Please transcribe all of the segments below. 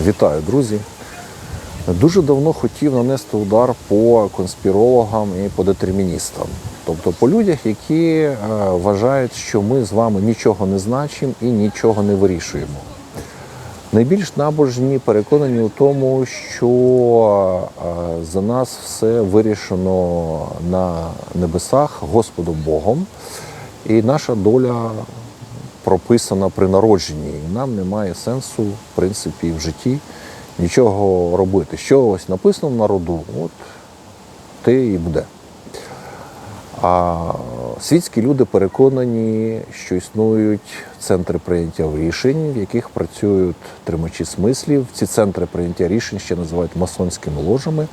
Вітаю, друзі. Дуже давно хотів нанести удар по конспірологам і по детерміністам, тобто по людях, які е, вважають, що ми з вами нічого не значимо і нічого не вирішуємо. Найбільш набожні переконані у тому, що е, за нас все вирішено на небесах Господом Богом, і наша доля прописана при народженні. І нам немає сенсу, в принципі, в житті нічого робити. Що ось написано в народу, от те і буде. А світські люди переконані, що існують центри прийняття рішень, в яких працюють тримачі смислів. Ці центри прийняття рішень ще називають масонськими ложами.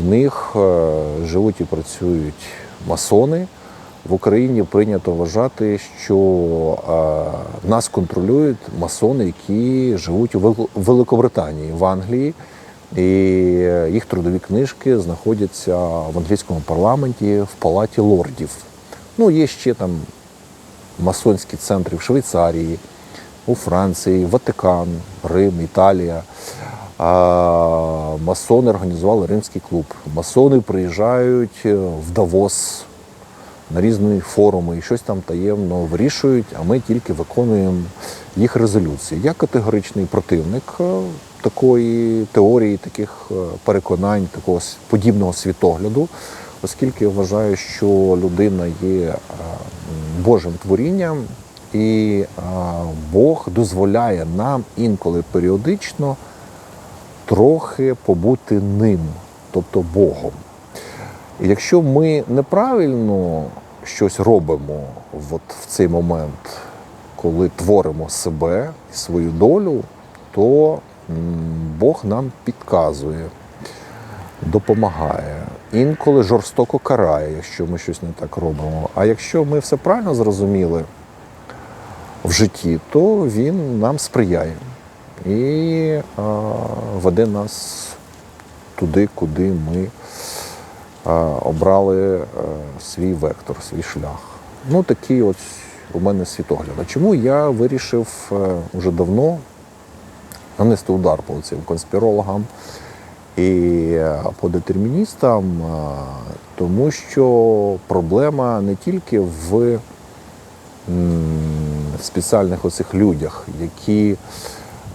В них е, живуть і працюють масони. В Україні прийнято вважати, що е, нас контролюють масони, які живуть у Вел- Великобританії, в Англії. І їх трудові книжки знаходяться в англійському парламенті в палаті лордів. Ну, є ще там масонські центри в Швейцарії, у Франції, Ватикан, Рим, Італія. А, масони організували римський клуб. Масони приїжджають е, в Давос на різні форуми і щось там таємно вирішують, а ми тільки виконуємо їх резолюції. Я категоричний противник е, такої теорії, таких е, переконань, такого подібного світогляду, оскільки я вважаю, що людина є е, Божим творінням, і Бог дозволяє нам інколи періодично трохи побути ним, тобто Богом. Якщо ми неправильно щось робимо от в цей момент, коли творимо себе і свою долю, то Бог нам підказує, допомагає. Інколи жорстоко карає, якщо ми щось не так робимо. А якщо ми все правильно зрозуміли в житті, то він нам сприяє і а, веде нас туди, куди ми обрали е, свій вектор, свій шлях. Ну, такий ось у мене світогляд. А чому я вирішив е, уже давно нанести удар по цим конспірологам і е, по детерміністам, е, тому що проблема не тільки в спеціальних оцих людях, які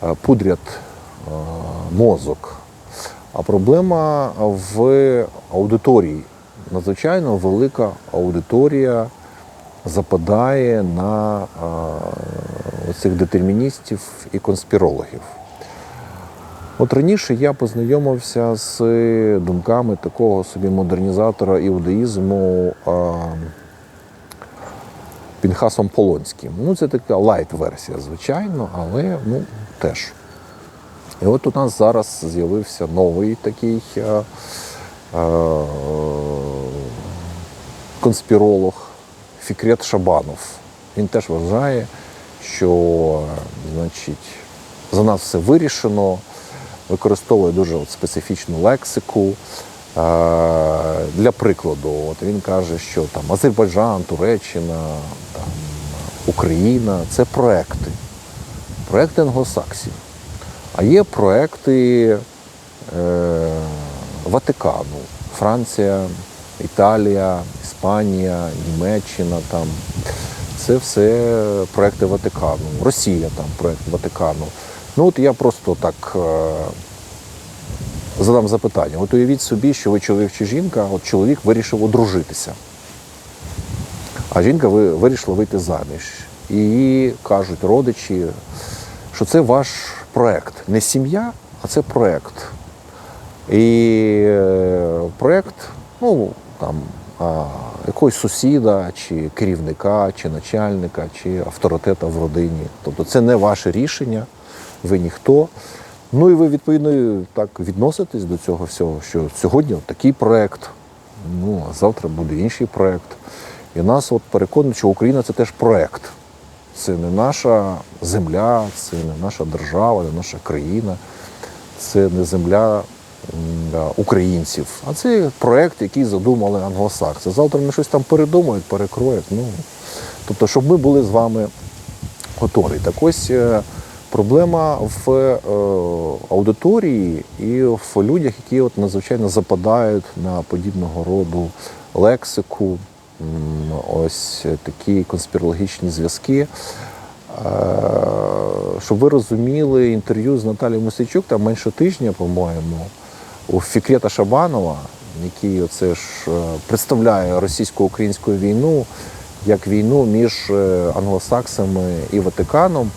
е, пудрять е, мозок, а проблема в аудиторії. Надзвичайно велика аудиторія западає на цих детерміністів і конспірологів. От раніше я познайомився з думками такого собі модернізатора іудаїзму Пінхасом Полонським. Ну, це така лайт-версія, звичайно, але ну, теж. І от у нас зараз з'явився новий такий е, е, конспіролог Фікрет Шабанов. Він теж вважає, що значить, за нас все вирішено, використовує дуже от специфічну лексику. Е, Для прикладу, от він каже, що там Азербайджан, Туреччина, там, Україна це проекти, проекти англосаксів. А є проекти е, Ватикану, Франція, Італія, Іспанія, Німеччина там. Це все проекти Ватикану. Росія там проект Ватикану. Ну от я просто так е, задам запитання. От уявіть собі, що ви чоловік чи жінка, от чоловік вирішив одружитися. А жінка ви- вирішила вийти заміж. І кажуть родичі, що це ваш проект. Не сім'я, а це проект. І е, проект, ну там якогось сусіда, чи керівника, чи начальника, чи авторитета в родині. Тобто це не ваше рішення, ви ніхто. Ну і ви відповідно так відноситесь до цього всього, що сьогодні такий проект, ну а завтра буде інший проект. І нас от переконують, що Україна це теж проект. Це не наша земля, це не наша держава, не наша країна, це не земля українців. А це проект, який задумали англосакси. Завтра вони щось там передумають, перекроють. Ну, тобто, щоб ми були з вами готові. Так ось е, Проблема в е, аудиторії і в людях, які от надзвичайно западають на подібного роду лексику, ось такі конспірологічні зв'язки. Е, Щоб ви розуміли, інтерв'ю з Наталією Мосичук там менше тижня, по-моєму, у Фікрета Шабанова, який оце ж е, представляє російсько-українську війну як війну між е, англосаксами і Ватиканом,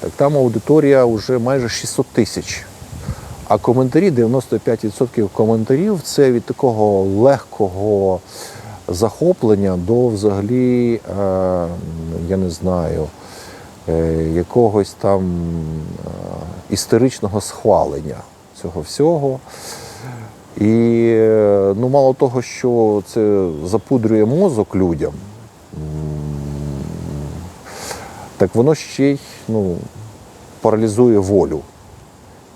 так там аудиторія вже майже 600 тисяч. А коментарі, 95% коментарів це від такого легкого захоплення до взагалі, е, я не знаю, е, якогось там е, історичного схвалення цього всього. І ну, мало того, що це запудрює мозок людям, так воно ще й ну, паралізує волю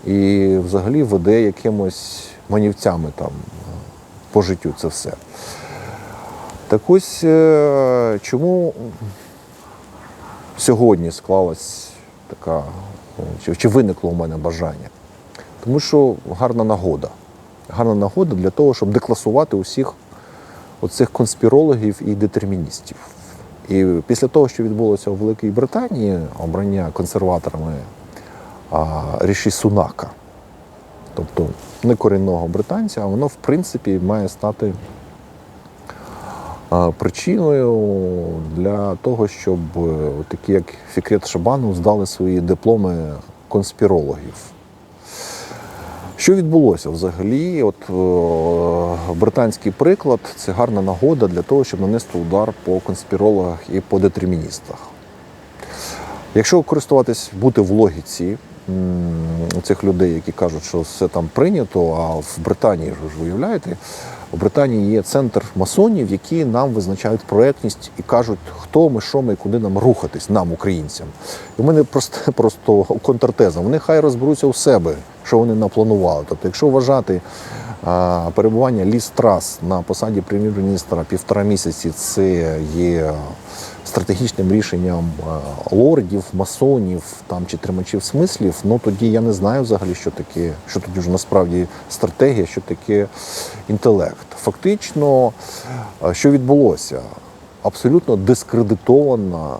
і взагалі веде якимось манівцями там по життю це все. Так ось е, чому сьогодні склалась така, чи, виникло у мене бажання? Тому що гарна нагода. Гарна нагода для того, щоб декласувати усіх оцих конспірологів і детерміністів. І після того, що відбулося у Великій Британії, обрання консерваторами а, Ріші Сунака, тобто не корінного британця, воно в принципі має стати причиною для того, щоб е, такі, як Фікрет Шабанов, здали свої дипломи конспірологів. Що відбулося взагалі? От е, британський приклад це гарна нагода для того, щоб нанести удар по конспірологах і по детерміністах. Якщо користуватись, бути в логіці цих людей, які кажуть, що все там прийнято, а в Британії ж ви ж виявляєте, у Британії є центр масонів, які нам визначають проектність і кажуть, хто ми, що ми, і куди нам рухатись, нам, українцям. І в мене просто, просто контртеза. Вони хай розберуться у себе, що вони напланували. Тобто, якщо вважати перебування Ліс Трас на посаді прем'єр-міністра півтора місяці, це є стратегічним рішенням лордів, масонів там чи тримачів смислів, ну тоді я не знаю взагалі, що таке, що тоді вже насправді стратегія, що таке інтелект. Фактично, що відбулося? Абсолютно дискредитована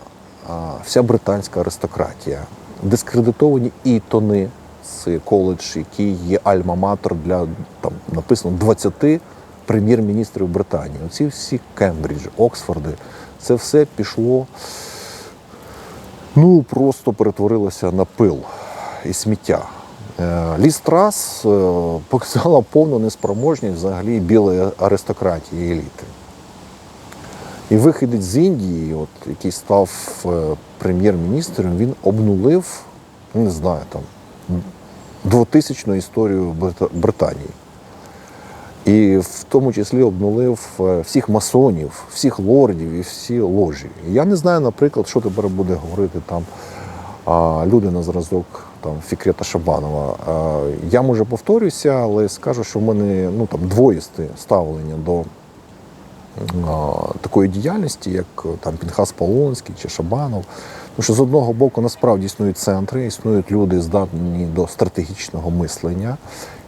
вся британська аристократія, дискредитовані ітони. Це коледж, який є альма-матер для там написано 20 прем'єр-міністрів Британії. Оці всі Кембриджі, Оксфорди, це все пішло, ну просто перетворилося на пил і сміття. Е, Ліс Трас е, показала повну неспроможність взагалі білої аристократії еліти. І виходець з Індії, от, який став е, прем'єр-міністром, він обнулив, ну, не знаю, там, двотисячну історію Британії. І в тому числі обнулив е, всіх масонів, всіх лордів і всі ложі. Я не знаю, наприклад, що тепер буде говорити там люди на зразок там, Фікрета Шабанова. Я може повторюся, але скажу, що в мене ну, там, двоїсте ставлення до такої діяльності, як е, там Пінхас Полонський чи Шабанов. Тому що з одного боку насправді існують центри, існують люди, здатні до стратегічного мислення,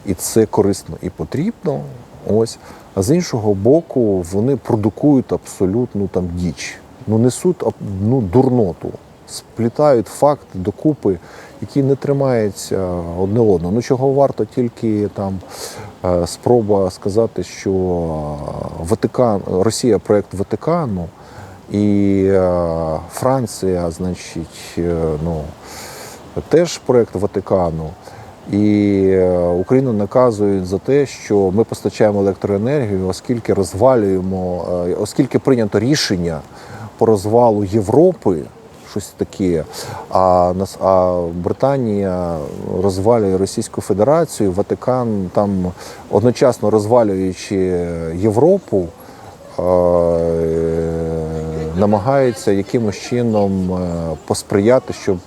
і це корисно і потрібно. Ось. А з іншого боку, вони продукують абсолютну там діч. Ну, несуть ну, дурноту, сплітають факти докупи, які не тримаються одне одного. Ну чого варто тільки там е, спроба сказати, що Ватикан, Росія проект Ватикану і е, Франція, значить, е, ну, теж проект Ватикану. І е, Україну наказують за те, що ми постачаємо електроенергію, оскільки розвалюємо, е, оскільки прийнято рішення по розвалу Європи, щось таке. А нас а Британія розвалює Російську Федерацію, Ватикан там одночасно розвалюючи Європу. е, Намагається якимось чином посприяти, щоб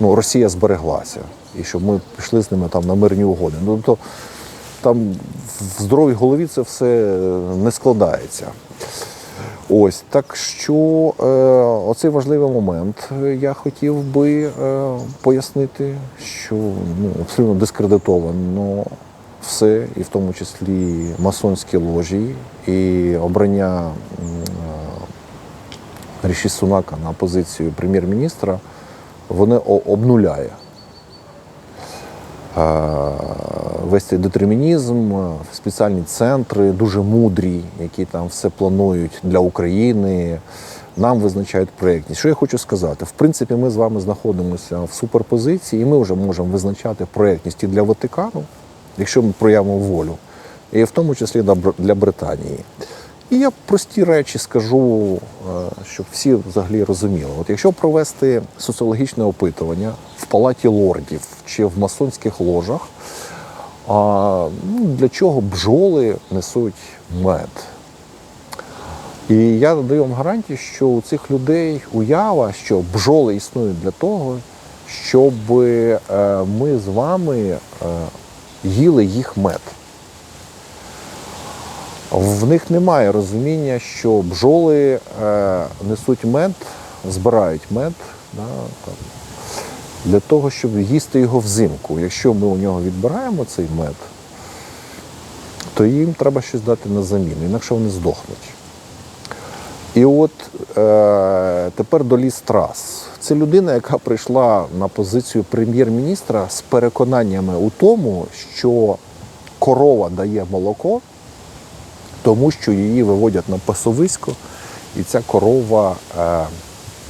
ну, Росія збереглася і щоб ми пішли з ними там на мирні угоди. Ну, тобто там в здоровій голові це все не складається. Ось так що е, оцей важливий момент е, я хотів би е, пояснити, що ну, абсолютно дискредитовано все, і в тому числі масонські ложі, і обрання е, Ріші Сунака на позицію прем'єр-міністра, вони обнуляє. Весь цей детермінізм, спеціальні центри, дуже мудрі, які там все планують для України, нам визначають проєктність. Що я хочу сказати? В принципі, ми з вами знаходимося в суперпозиції, і ми вже можемо визначати проєктність і для Ватикану, якщо ми проявимо волю, і в тому числі для Британії. І я прості речі скажу, е, щоб всі взагалі розуміли. От якщо провести соціологічне опитування в палаті лордів чи в масонських ложах, а, ну, для чого бджоли несуть мед? І я даю вам гарантію, що у цих людей уява, що бджоли існують для того, щоб е, ми з вами е, їли їх мед. В них немає розуміння, що бджоли е, несуть мед, збирають мед да, там, для того, щоб їсти його взимку. Якщо ми у нього відбираємо цей мед, то їм треба щось дати на заміну, інакше вони здохнуть. І от е, тепер до Ліс Трас. Це людина, яка прийшла на позицію прем'єр-міністра з переконаннями у тому, що корова дає молоко, тому що її виводять на пасовисько, і ця корова е,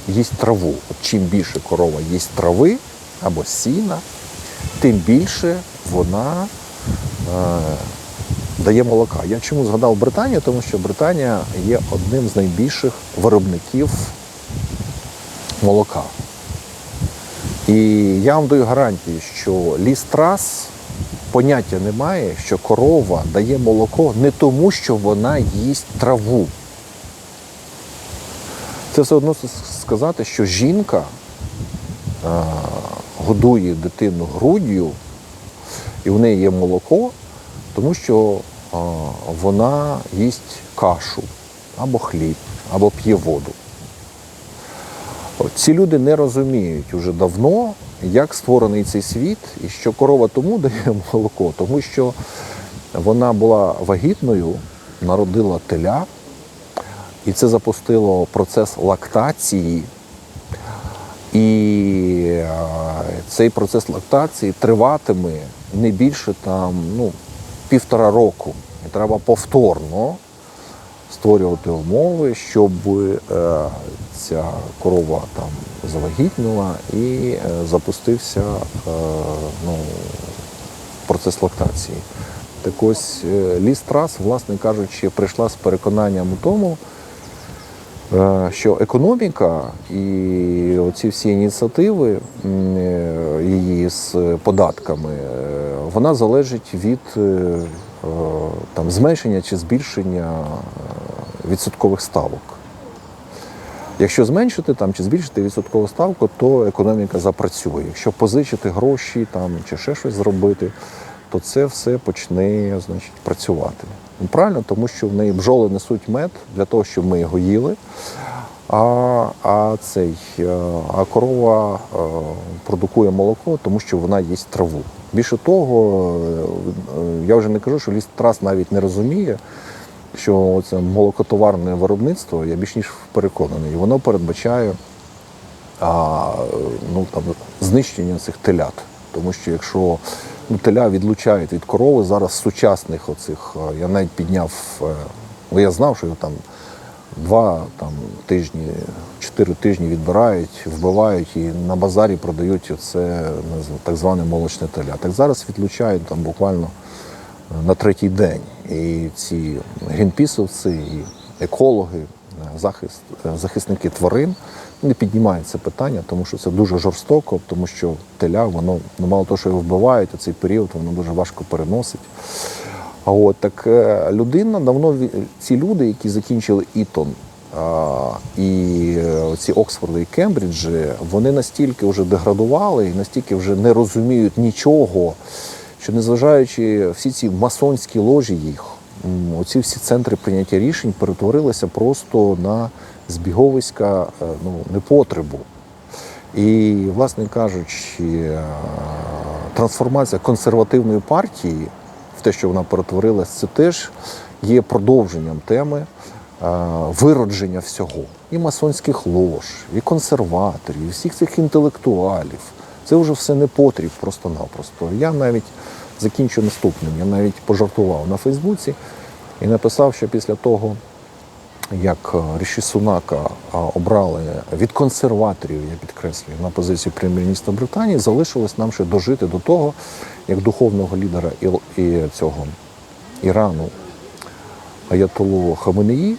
їсть траву. От чим більше корова їсть трави або сіна, тим більше вона е, дає молока. Я чому згадав Британію? Тому що Британія є одним з найбільших виробників молока. І я вам даю гарантію, що ліс трас поняття немає, що корова дає молоко не тому, що вона їсть траву. Це все одно сказати, що жінка а, годує дитину груддю, і в неї є молоко, тому що а, вона їсть кашу або хліб, або п'є воду. Ці люди не розуміють уже давно, як створений цей світ, і що корова тому дає молоко, тому що вона була вагітною, народила теля, і це запустило процес лактації. І е, цей процес лактації триватиме не більше там, ну, півтора року. І треба повторно створювати умови, щоб е, ця корова там завагітніла і е, запустився е, ну, процес лактації. Так ось ліс трас, власне кажучи, прийшла з переконанням у тому, що економіка і оці всі ініціативи її з податками, вона залежить від там, зменшення чи збільшення відсоткових ставок. Якщо зменшити там чи збільшити відсоткову ставку, то економіка запрацює. Якщо позичити гроші там чи ще щось зробити, то це все почне значить, працювати. Ну, правильно, тому що в неї бджоли несуть мед для того, щоб ми його їли. А, а, цей, е, а корова е, продукує молоко, тому що вона їсть траву. Більше того, е, я вже не кажу, що ліс трас навіть не розуміє, що це молокотоварне виробництво, я більш ніж переконаний, воно передбачає а, ну, там, знищення цих телят. Тому що якщо ну, теля відлучають від корови, зараз сучасних оцих, е, я навіть підняв, е, бо я знав, що його там два там, тижні, чотири тижні відбирають, вбивають і на базарі продають оце так зване молочне теля. Так зараз відлучають там буквально на третій день. І ці грінпісовці, і екологи, е, захист, е, захисники тварин не піднімають це питання, тому що це дуже жорстоко, тому що теля, воно ну, мало того, що його вбивають, у цей період воно дуже важко переносить. А от так е, людина давно ці люди, які закінчили Ітон і ці Оксфорди і Кембриджі, вони настільки вже деградували і настільки вже не розуміють нічого, що незважаючи всі ці масонські ложі їх, оці всі центри прийняття рішень перетворилися просто на збіговиська е, ну, непотребу. І, власне кажучи, е, трансформація консервативної партії в те, що вона перетворилась, це теж є продовженням теми е, виродження всього. І масонських лож, і консерваторів, і всіх цих інтелектуалів. Це вже все не потріб просто-напросто. Я навіть закінчу наступним. Я навіть пожартував на Фейсбуці і написав, що після того, як е, Ріші Сунака обрали від консерваторів, я підкреслюю, на позицію прем'єр-міністра Британії, залишилось нам ще дожити до того, як духовного лідера і цього Ірану Аятолу Хаменеї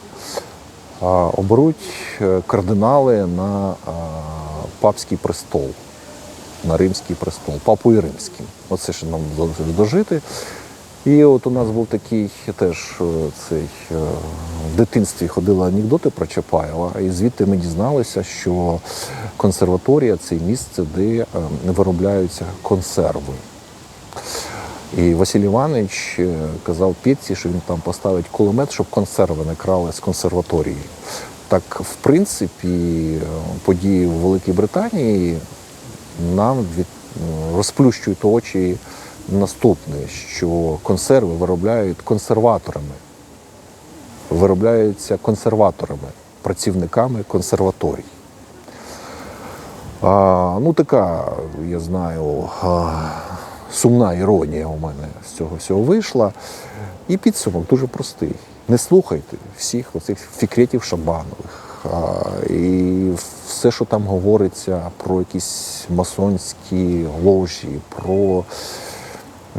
а, оберуть е, кардинали на папський престол, на римський престол, папою римським. Оце ще нам залишилось дожити. І от у нас був такий теж е, цей е, в дитинстві ходили анекдоти про Чапаєва, і звідти ми дізналися, що консерваторія це місце, де е, виробляються консерви. І Василь Іванович казав Петці, що він там поставить кулемет, щоб консерви не крали з консерваторії. Так, в принципі, події в Великій Британії нам від, розплющують очі наступне, що консерви виробляють консерваторами, виробляються консерваторами, працівниками консерваторій. А, ну, така, я знаю, сумна іронія у мене з цього всього вийшла. І підсумок дуже простий. Не слухайте всіх оцих фікретів Шабанових. І все, що там говориться про якісь масонські ложі, про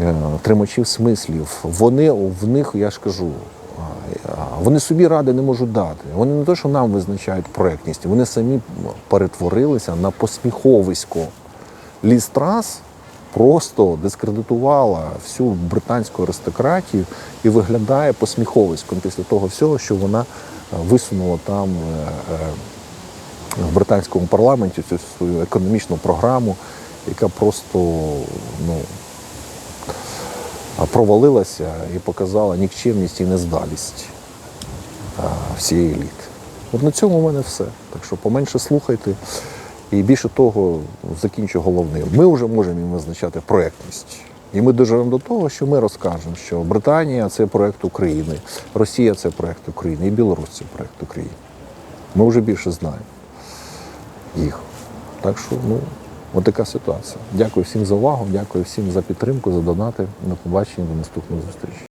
е, тримачів смислів, вони в них, я ж кажу, вони собі ради не можуть дати. Вони не те, що нам визначають проектність, вони самі перетворилися на посміховисько. Ліз Трас просто дискредитувала всю британську аристократію і виглядає посміховиськом після того всього, що вона е, висунула там е, е, в британському парламенті цю свою економічну програму, яка просто ну, провалилася і показала нікчемність і нездалість всієї еліти. От на цьому в мене все. Так що поменше слухайте. І більше того, закінчу головним. Ми вже можемо їм визначати проектність. І ми доживемо до того, що ми розкажемо, що Британія це проект України, Росія це проект України, і Білорусь це проект України. Ми вже більше знаємо їх. Так що, ну, от така ситуація. Дякую всім за увагу, дякую всім за підтримку, за донати. До побачення, до наступних зустрічей.